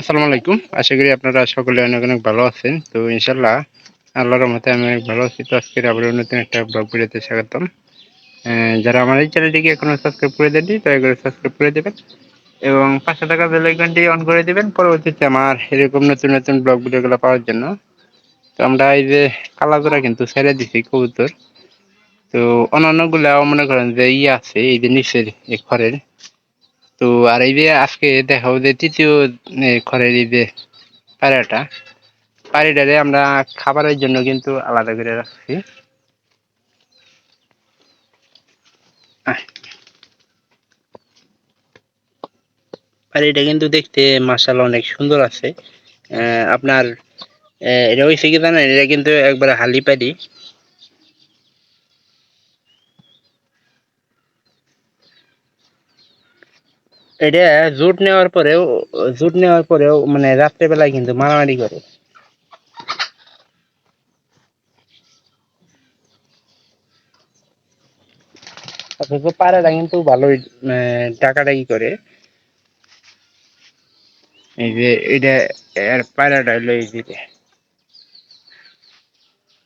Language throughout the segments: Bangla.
আসসালামু আলাইকুম। আশা করি আপনারা সকলে অনেক অনেক ভালো আছেন। তো ইনশাল্লাহ আল্লাহর রহমতে আমি অনেক ভালো আছি। তো আজকে আবার নতুন একটা ব্লগ ভিডিওতে স্বাগতম। যারা আমার এই চ্যানেলটিকে এখনও সাবস্ক্রাইব করে দেননি, দয়া করে সাবস্ক্রাইব করে দেবেন এবং পাঁচশো টাকা বেল অন করে দিবেন পরবর্তীতে আমার এরকম নতুন নতুন ব্লগ ভিডিওগুলো পাওয়ার জন্য। তো আমরা এই যে কালাজোড়া কিন্তু ছেড়ে দিছি, কবুতর। তো অন্যান্য গুলাও মনে করেন যে ইয়ে আছে, এই যে নিচের খড়ের তো আর এই আজকে দেখাবো যে তৃতীয় খড়ের এই যে পায়রাটা আমরা খাবারের জন্য কিন্তু আলাদা করে রাখছি। পায়রাটা কিন্তু দেখতে মাসাল অনেক সুন্দর আছে। আপনার এটা হয়েছে কি জানেন? এটা কিন্তু একবারে হালি পারি এটা জুট নেওয়ার পরেও জুট নেওয়ার পরেও মানে রাত্রেবেলায় কিন্তু মারামারি করে। অথচ পায়রাটা কিন্তু ভালোই ডাকাডাকি করে। এই যে এটা এর পায়রাটা হলো এই যে।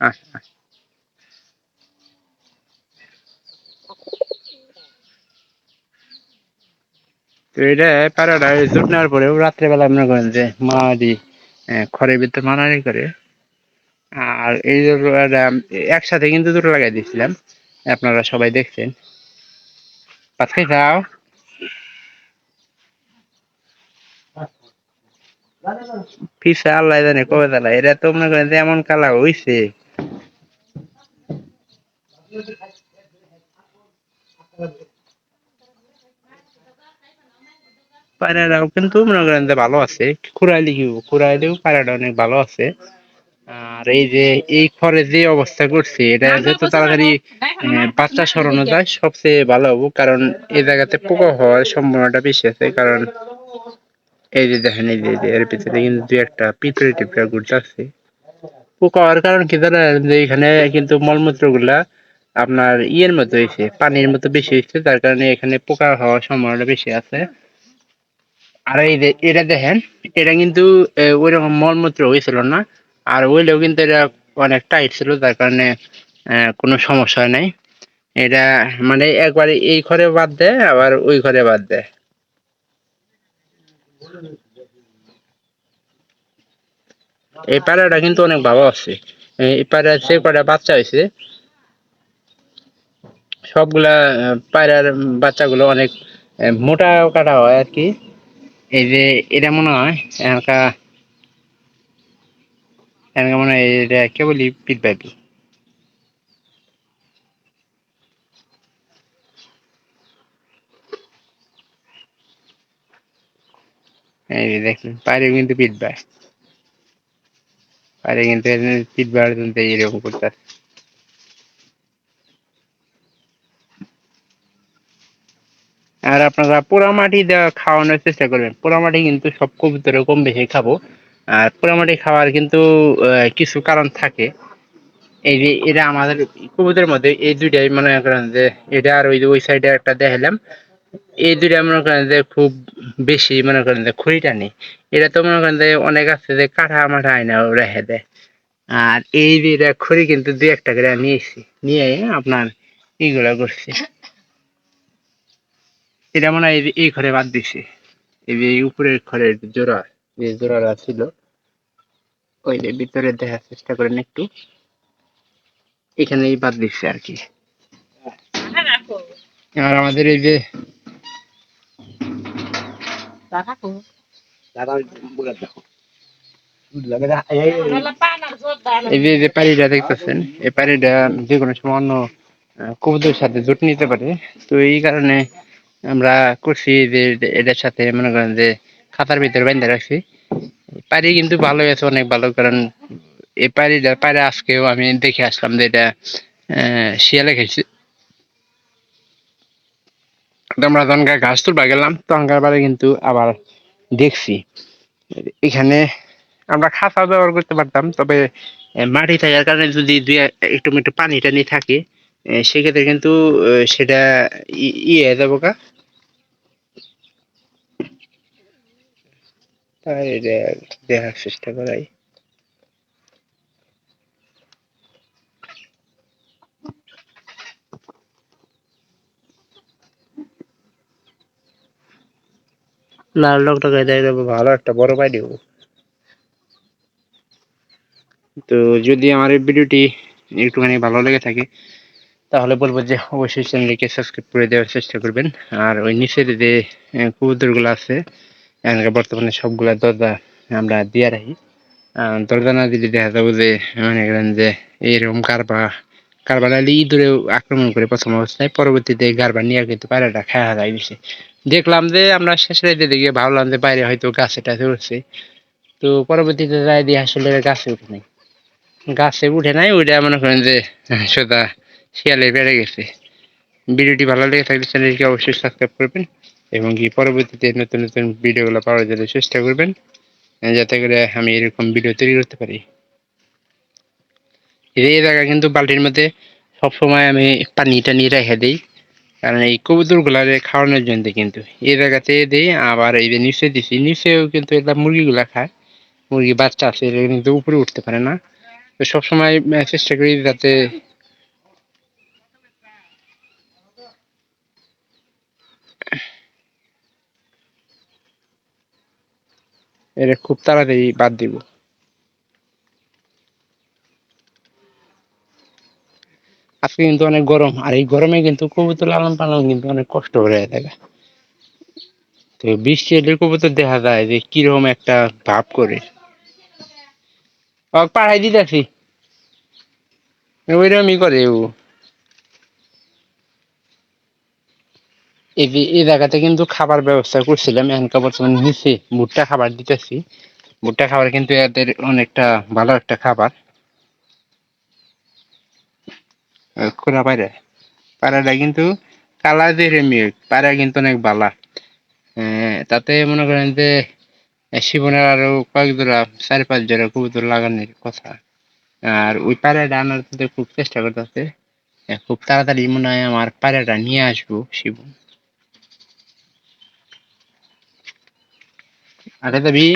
আহ, তো এটা জুট নেওয়ার পরেও মনে করেন যে খড়ের ভিতরে মারামারি করে। আর এই একসাথে কিন্তু দুটো লাগাই দিয়েছিলাম। আপনারা সবাই দেখছেন। পাঁচখাই যাও পিসা আল্লাহ জানে কবে তালা এটা তো মনে করেন যে এমন কালা হইছে। পায়রাটাও কিন্তু মনে করেন যে ভালো আছে খুরাইলি কি খুরাইলেও পায়রাটা অনেক ভালো আছে। আর এই যে এই খড়ে যে অবস্থা করছে এটা যত তাড়াতাড়ি বাচ্চা সরানো যায় সবচেয়ে ভালো হব কারণ এই জায়গাতে পোকা হওয়ার সম্ভাবনাটা বেশি আছে কারণ এই যে দেখেন এই যে এর ভিতরে কিন্তু দুই একটা পিঁপড়ে টিপড়ে ঘুরতেছে পোকা হওয়ার কারণ কি জানেন? যে এখানে কিন্তু মলমূত্রগুলা আপনার ইয়ের মতো হয়েছে পানির মতো বেশি হয়েছে তার কারণে এখানে পোকা হওয়ার সম্ভাবনা বেশি আছে। আর এই এটা দেখেন এটা কিন্তু আহ, ওইরকম মলমূত্র হয়েছিল না। আর হইলেও কিন্তু এটা অনেক টাইট ছিল তার কারণে কোনো সমস্যা নাই। এটা মানে একবারে এই ঘরে বাদ দেয় আবার ওই ঘরে বাদ দেয় এই পায়রাটা কিন্তু অনেক ভালো আছে। এই পায়রা যে কটা বাচ্চা হয়েছে সবগুলা পায়রার বাচ্চাগুলো অনেক মোটা কাটা হয় আর কি। এই যে এটা মনে হয় এলাকা এলাকা মনে হয় এটা কেবলই পিট পাইপি এই যে দেখলেন পায়রা কিন্তু পিট পায় পায়রা কিন্তু পিট জন্য এরকম করতে আর আপনারা পোড়া মাটি দেওয়া খাওয়ানোর চেষ্টা করবেন। পোড়া মাটি কিন্তু সব কবুতরে কম বেশি খাব। আর পোড়া মাটি খাওয়ার কিন্তু কিছু কারণ থাকে। এই যে এটা আমাদের কবুতরের মধ্যে এই দুইটাই মনে করেন যে, এটা আর ওই ওই সাইডে একটা দেখালাম, এই দুইটা মনে করেন যে খুব বেশি মনে করেন যে খড়িটা নেই। এটা তো মনে করেন যে অনেক আছে যে কাঠা মাঠা আয়না রেখে দেয়। আর এই খুঁড়ি কিন্তু দুই একটা করে নিয়েছি, নিয়ে আপনার এইগুলা করছি। এটা মনে হয় এই ঘরে বাদ দিছে। এই যে এই উপরের ঘরের জোড়া যে জোড়াটা ছিল ওই যে ভিতরে দেখার চেষ্টা করেন একটু। এখানেই বাদ দিচ্ছে আর কি। আর আমাদের এই যে এই যে যে পাড়িটা দেখতেছেন এই পাড়িটা যে কোনো সময় অন্য আহ, কবুতরের সাথে জোট নিতে পারে। তো এই কারণে আমরা করছি যে এটার সাথে মনে করেন যে খাতার ভিতরে বেঁধে রাখছি। পাড়ি কিন্তু ভালো আছে, অনেক ভালো, কারণ এই পাড়িটা পাড়ে আজকেও আমি দেখে আসলাম যে এটা শিয়ালে খেয়েছি আমরা গা- ঘাস তুলবা গেলাম তখনকার বারে কিন্তু আবার দেখছি। এখানে আমরা খাতা ব্যবহার করতে পারতাম, তবে মাটি থাকার কারণে যদি দুই একটু একটু পানি টানি থাকে সেক্ষেত্রে কিন্তু সেটা ই- হয়ে যাব কা? তাই দেখার চেষ্টা করাই। লাল টকটকে দেখলে ভালো একটা বড় পাই দেবো। তো যদি আমার ভিডিওটি একটুখানি ভালো লেগে থাকে তাহলে বলব যে অবশ্যই চ্যানেলটিকে সাবস্ক্রাইব করে দেওয়ার চেষ্টা করবেন। আর ওই নিচের যে কবুতরগুলো আছে বর্তমানে সবগুলা দরজা আমরা দিয়ে রাখি। দরজা না দিলে দেখা যাব যে, মনে করেন যে, এরকম কারবা কারবার আলী আক্রমণ করে প্রথম অবস্থায় পরবর্তীতে গারবার নিয়ে কিন্তু পায়রাটা খাওয়া দিছে দেখলাম যে, আমরা শেষ রাতে দেখে ভাবলাম যে, বাইরে হয়তো গাছে টাছে উঠছে। তো পরবর্তীতে যাই দিয়ে আসলে গাছে উঠে নাই। গাছে উঠে নাই ওইটা মনে করেন যে, সোজা শিয়ালে বেড়ে গেছে। ভিডিওটি ভালো লেগে থাকলে চ্যানেলটি অবশ্যই সাবস্ক্রাইব করবেন এবং কি পরবর্তীতে নতুন নতুন ভিডিওগুলো পাওয়ার জন্য চেষ্টা করবেন, যাতে করে আমি এরকম ভিডিও তৈরি করতে পারি। এই জায়গা কিন্তু বালতির মধ্যে সবসময় আমি পানিটা নিয়ে রেখে দিই, কারণ এই কবুতরগুলা খাওয়ানোর জন্য কিন্তু এই জায়গাতে দিই, আবার এই যে নিচে দিছি, নিচেও কিন্তু এটা মুরগিগুলা খায়। মুরগি বাচ্চা আছে এটা কিন্তু উপরে উঠতে পারে না। তো সবসময় চেষ্টা করি যাতে এটা খুব তাড়াতাড়ি বাদ দিব। আজকে কিন্তু অনেক গরম, আর এই গরমে কিন্তু কবুতর লালন পালন কিন্তু অনেক কষ্ট হয়ে থাকে তো বৃষ্টি এলে কবুতর দেখা যায় যে কীরকম একটা ভাব করে। পাড়াই দিতেছি। ওইরকমই করে ও। এই এই জায়গাতে কিন্তু খাবার ব্যবস্থা করছিলাম। এখনকার বর্তমানে নিচে ভুট্টা খাবার দিতেছি। ভুট্টা খাবার কিন্তু এদের অনেকটা ভালো একটা খাবার। খোলা পায়রা। পায়রাটা কিন্তু কালা যে রেমি পায়রা কিন্তু অনেক বালা। তাতে মনে করেন যে শিবনের আরও কয়েক জোড়া চার পাঁচ জোড়া কবুতর লাগানোর কথা। আর ওই পায়রাটা আনার খুব চেষ্টা করতেছে। খুব তাড়াতাড়ি মনে হয় আমার পায়রাটা নিয়ে আসব শিবন। আরে দাবি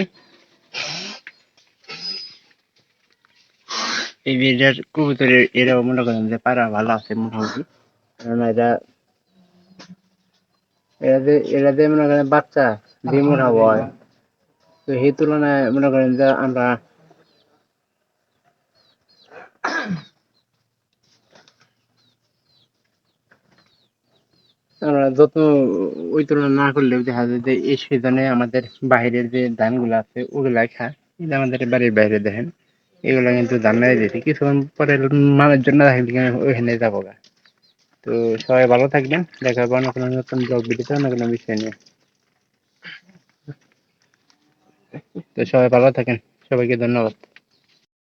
এই বিয়েটার কবুতরের এরাও মনে করেন যে পায়রা ভালো আছে মোটামুটি। কারণ এরা এরাতে এরাতে মনে করেন বাচ্চা, ডিমোরা হয়। তো সেই তুলনায় মনে করেন যে আমরা আমরা যত্ন ওই তুলনা না করলেও দেখা যায় যে এই সিজনে আমাদের বাইরের যে ধানগুলো আছে ওগুলাই খায়। এই যে আমাদের বাড়ির বাইরে দেখেন, এগুলো কিন্তু ধান মেরে দিতে। কিছুক্ষণ পরে মানের জন্য ওইখানে যাব গা। তো সবাই ভালো থাকবেন। দেখা হবে অন্য কোনো নতুন ব্লগ ভিডিওতে, অন্য কোনো বিষয় নিয়ে। তো সবাই ভালো থাকেন। সবাইকে ধন্যবাদ।